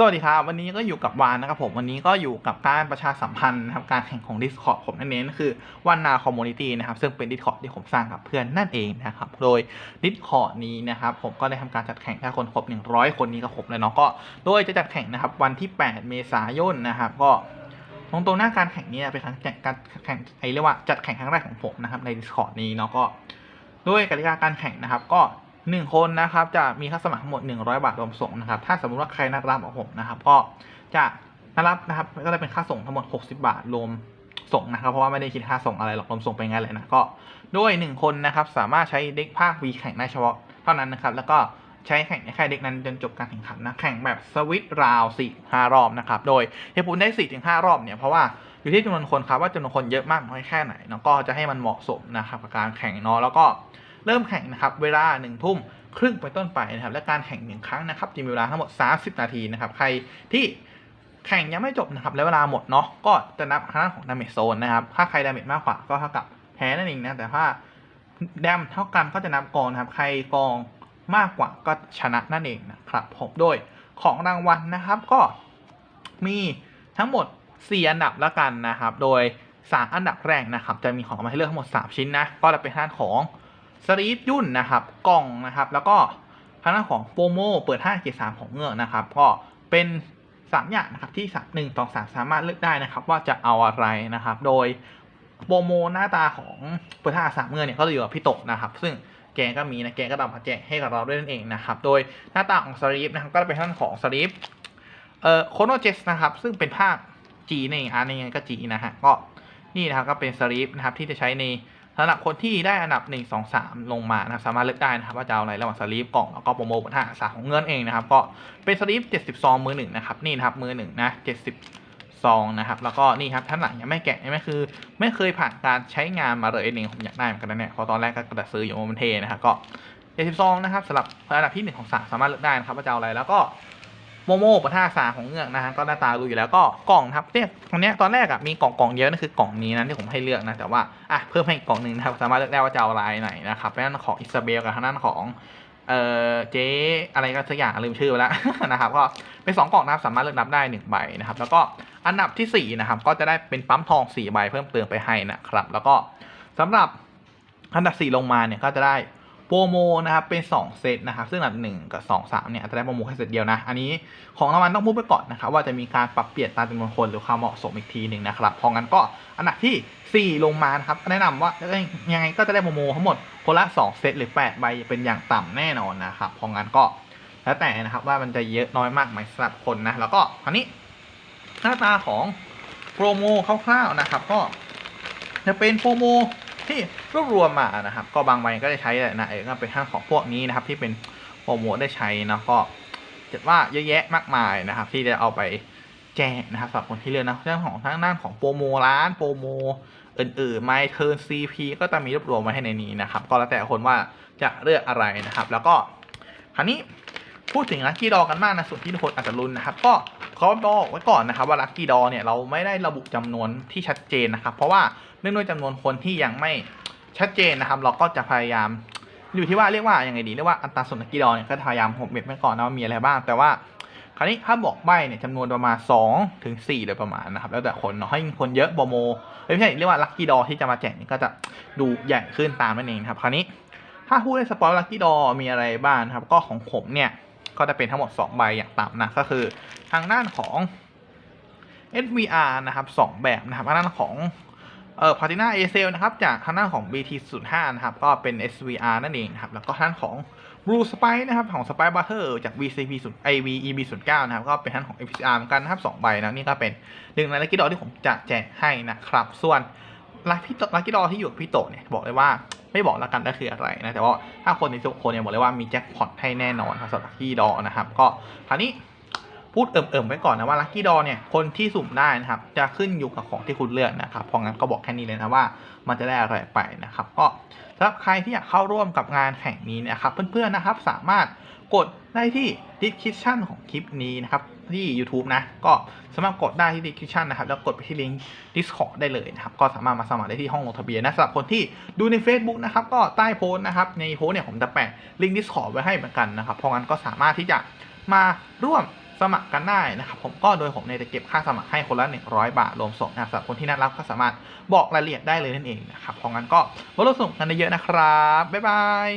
สวัสดีครับ วันนี้ก็อยู่กับวานนะครับผมวันนี้ก็อยู่กับการประชาสัมพันธ์นะครับการแข่งของ Discord ผมนั่นเองคือวันนาคอมมูนิตี้นะครับซึ่งเป็น Discord ที่ผมสร้างกับเพื่อนนั่นเองนะครับโดย Discord นี้นะครับผมก็ได้ทำการจัดแข่งถ้าคนครบ 100 คนนี้กับผมเลยเนาะก็โดยจะจัดแข่งนะครับวันที่ 8 เมษายนนะครับก็ตรงตรงหน้าการแข่งนี้เป็นครั้งแข่งการแข่งไอเรียกว่าจัดแข่งครั้งแรกของผมนะครับใน Discord นี้เนาะก็ด้วยกติกาการแข่งนะครับก็ 1 คนนะครับจะมีค่าสมัครทั้งหมด 100 บาทรวมส่งนะครับถ้าสมมติว่าใครนัดรับของผมนะครับก็จะนัดรับนะครับก็จะเป็นค่าส่งทั้งหมด 60 บาทรวมส่งนะครับเพราะว่าไม่ได้คิดค่าส่งอะไรหรอกรวมส่งไปงั้นเลยนะก็ด้วย 1 คนนะครับสามารถใช้เด็กภาควีแข่งได้เฉพาะเท่านั้นนะครับแล้วก็ใช้แข่งในค่ายเด็กนั้นจนจบการแข่งขันนะแข่งแบบสวิตราวสี่ห้ารอบนะครับโดยเหตุผลได้สี่ถึงห้ารอบเนี่ยเพราะว่าอยู่ที่จำนวนคนครับว่าจำนวนคนเยอะมากน้อยแค่ไหนเนาะก็จะให้มันเหมาะสมนะครับกับการแข่งเนาะแล้วก็ เริ่มแข่งนะครับเวลาหนึ่งทุ่มครึ่งไปต้นไปนะครับและการแข่งหนึ่งครั้งนะครับจะมีเวลาทั้งหมด 30 นาทีนะครับใครที่แข่งยังไม่จบนะครับและเวลาหมดเนาะก็จะนับทางด้านของดาเมจโซนนะครับถ้าใครดาเมจมากกว่าก็เท่ากับแพ้นั่นเองนะแต่ถ้าแดมเท่ากันก็จะนับกองนะครับใครกองมากกว่าก็ชนะนั่นเองนะครับผมโดยของรางวัลนะครับก็มีทั้งหมด 4 อันดับแล้วกันนะครับ โดย 3 อันดับแรกนะครับ จะมีของราให้เลือกทั้งหมด 3 ชิ้นนะ ก็จะเป็นทางด้านของ สลีปยุ่นนะครับกล่องนะครับ แล้วก็ทางด้านของโปรโมเปิด5เกียร์สามของเงือกนะครับ ก็เป็น3อย่างนะครับที่สามหนึ่งต่อสามสามารถเลือกได้นะครับ ว่าจะเอาอะไรนะครับ โดยโปรโมหน้าตาของเปิด5สามเงือกเนี่ยก็จะอยู่กับพี่ตะนะครับ ซึ่งแกก็มีนะแกก็ดำมาแจกให้กับเราด้วยนั่นเองนะครับ โดยหน้าตาของสลีปนะครับก็จะเป็นทางด้านของสลีปเอ่อโคโนเจสนะครับ ซึ่งเป็นภาค G นั่นเองอันนี้ก็ G นะฮะก็นี่นะครับก็เป็นสลีปนะครับที่จะใช้ใน สำหรับคนที่ได้อันดับ 1 2 3 ลงมานะครับสามารถเลือกได้นะครับว่าจะเอาอะไรระหว่างสลีปกล่องแล้วก็โปรโมทห้าสาของเงินเองนะครับ ก็เป็นสลีป70ซองมือหนึ่งนะครับนี่นะครับมือหนึ่งนะ70ซองนะครับแล้วก็นี่ครับท่านหลังยังไม่แกะยังไม่คือ ไม่เคยผ่านการใช้งานมาเลยเองผมอยากได้เหมือนกันนะเนี่ยเพราะตอนแรกก็กระซื้ออยู่โมันเทนะครับก็70ซองนะครับสำหรับอันดับที่1ของสามสามารถเลือกได้นะครับว่าจะเอาอะไรแล้วก็ โมโม่ปะท่าสาของเงือกนะฮะก็หน้าตาดูอยู่แล้วก็กล่องครับเนี่ยตรงเนี้ยตอนแรกอะมีกล่องกล่องเยอะนั่นคือกล่องนี้นะที่ผมให้เลือกนะแต่ว่าอะเพิ่มให้อีกกล่องหนึ่งนะครับสามารถเลือกได้ว่าจะเอาลายไหนนะครับนด้านของอิซาเบลกับทางด้านของเออเจ๊อะไรก็สักอย่างลืมชื่อไปแล้วนะครับก็เป็นสองกล่องนะครับสามารถเลือกนับได้หนึ่งใบนะครับแล้วก็อันดับที่สี่นะครับก็จะได้เป็นปั๊มทองสี่ใบเพิ่มเติมไปให้นะครับแล้วก็สำหรับอันดับสี่ลงมาเนี่ยก็จะได้ โปรโมนะครับเป็น 2 เซตนะครับซึ่งอันดับหนึ่งกับ 2 3เนี่ยจะได้โปรโมแค่เซตเดียวนะอันนี้ของรางวัลต้องพูดไปก่อนนะครับว่าจะมีการปรับเปลี่ยนตามจำนวนคนหรือความเหมาะสมอีกทีหนึ่งนะครับเพราะงั้นก็อันดับทีสี่4 ลงมานะครับแนะนำว่ายังไงก็จะได้โปรโมทั้งหมดคนละ 2 เซตหรือ 8 ใบเป็นอย่างต่ำแน่นอนนะครับเพราะงั้นก็แล้วแต่นะครับว่ามันจะเยอะน้อยมากไหมสำหรับคนนะแล้วก็คราวนี้หน้าตาของโปรโมคร่าวๆนะครับก็จะเป็นโปรโม ที่รวบรวมมานะครับ ก็บางใบก็ได้ใช้แหละนะเออก็เป็นทั้งของพวกนี้นะครับ ที่เป็นโปรโมทได้ใช้นะก็จะว่าเยอะแยะมากมายนะครับ ที่จะเอาไปแจกนะครับสำหรับคนที่เลือกนะเรื่องของทั้งด้านของโปรโมร้านโปรโมอื่นๆไมเทิร์นซีพีก็จะมีรวบรวมไว้ให้ในนี้นะครับ ก็แล้วแต่คนว่าจะเลือกอะไรนะครับ แล้วก็คราวนี้พูดถึงลัคกี้ดอกันมากนะส่วนที่ทุกคนอาจจะลุ้นนะครับ ก็ เขาบอกไว้ก่อนนะครับว่าลัคกี้ดอเนี่ยเราไม่ได้ระบุจำนวนที่ชัดเจนนะครับ เพราะว่าเนื่องด้วยจำนวนคนที่ยังไม่ชัดเจนนะครับ เราก็จะพยายามอยู่ที่ว่าเรียกว่ายังไงดีเรียกว่าอัตราส่วนนักกีฬาเนี่ยก็พยายามผมเม็ดไว้ก่อนนะว่ามีอะไรบ้าง แต่ว่าคราวนี้ถ้าบอกใบเนี่ยจำนวนประมาณ2ถึง4โดยประมาณนะครับ แล้วแต่คนเนาะให้คนเยอะโปรโมไม่ใช่เรียกว่าลัคกี้ดอที่จะมาแจกนี่ก็จะดูใหญ่ขึ้นตามนั่นเองครับคราวนี้ถ้าพูดในสปอยลัคกี้ดอมีอะไรบ้างครับ ก็ของผมเนี่ย ก็จะเป็นทั้งหมด 2 ใบอย่างต่ำนะก็คือทางด้านของ SVR นะครับสองแบบนะครับทางด้านของเอ่อพาติน่าเอเซลนะครับจากทางด้านของ BT 0 5 นะครับก็เป็น SVR นั่นเองนะครับแล้วก็ทางด้านของ Blue Spike นะครับของ Spike Butter จาก VCP 0 IV EB 0 9 นะครับก็เป็นทางด้านของ FCR เหมือนกันนะครับสองใบนะนี่ก็เป็นหนึ่งในลัคกี้ดอที่ผมจะแจกให้นะครับ ส่วนลักี้ลัคกี้ดอที่อยู่กับพี่โตเนี่ยบอกเลยว่า ไม่บอกแล้วกันก็คืออะไรนะแต่ว่าถ้าคนในทุกคนเนี่ยบอกเลยว่ามีแจ็คพอตให้แน่นอนครับสำหรับลัคกี้ดอนะครับ ก็คราวนี้พูดเอิ่มๆไว้ก่อนนะว่าลัคกี้ดอเนี่ยคนที่สุ่มได้นะครับ จะขึ้นอยู่กับของที่คุณเลือกนะครับเพราะงั้นก็บอกแค่นี้เลยนะว่ามันจะได้อะไรไปนะครับ ก็สำหรับใครที่อยากเข้าร่วมกับงานแข่งนี้นะครับ เพื่อนๆนะครับสามารถกดได้ที่ description ของคลิปนี้นะครับ ที่ YouTube นะ ก็สามารถกดได้ที่ description นะครับ แล้วกดไปที่ลิงก์ Discord ได้เลยนะครับ ก็สามารถมาสมัครได้ที่ห้องลงทะเบียนนะสำหรับคนที่ดูใน Facebook นะครับ ก็ใต้โพสต์นะครับ ในโพสต์เนี่ยผมจะแปะลิงก์ Discord ไว้ให้เหมือนกันนะครับ เพราะงั้นก็สามารถที่จะมาร่วมสมัครกันได้นะครับผมก็โดยผมเนี่ยจะเก็บค่าสมัครให้คนละ 100 บาทรวมส่งนะครับสำหรับคนที่น่ารักก็สามารถบอกรายละเอียดได้เลยนั่นเองนะครับเพราะงั้นก็มาร่วมสนุกกันเยอะๆนะครับบ๊ายบาย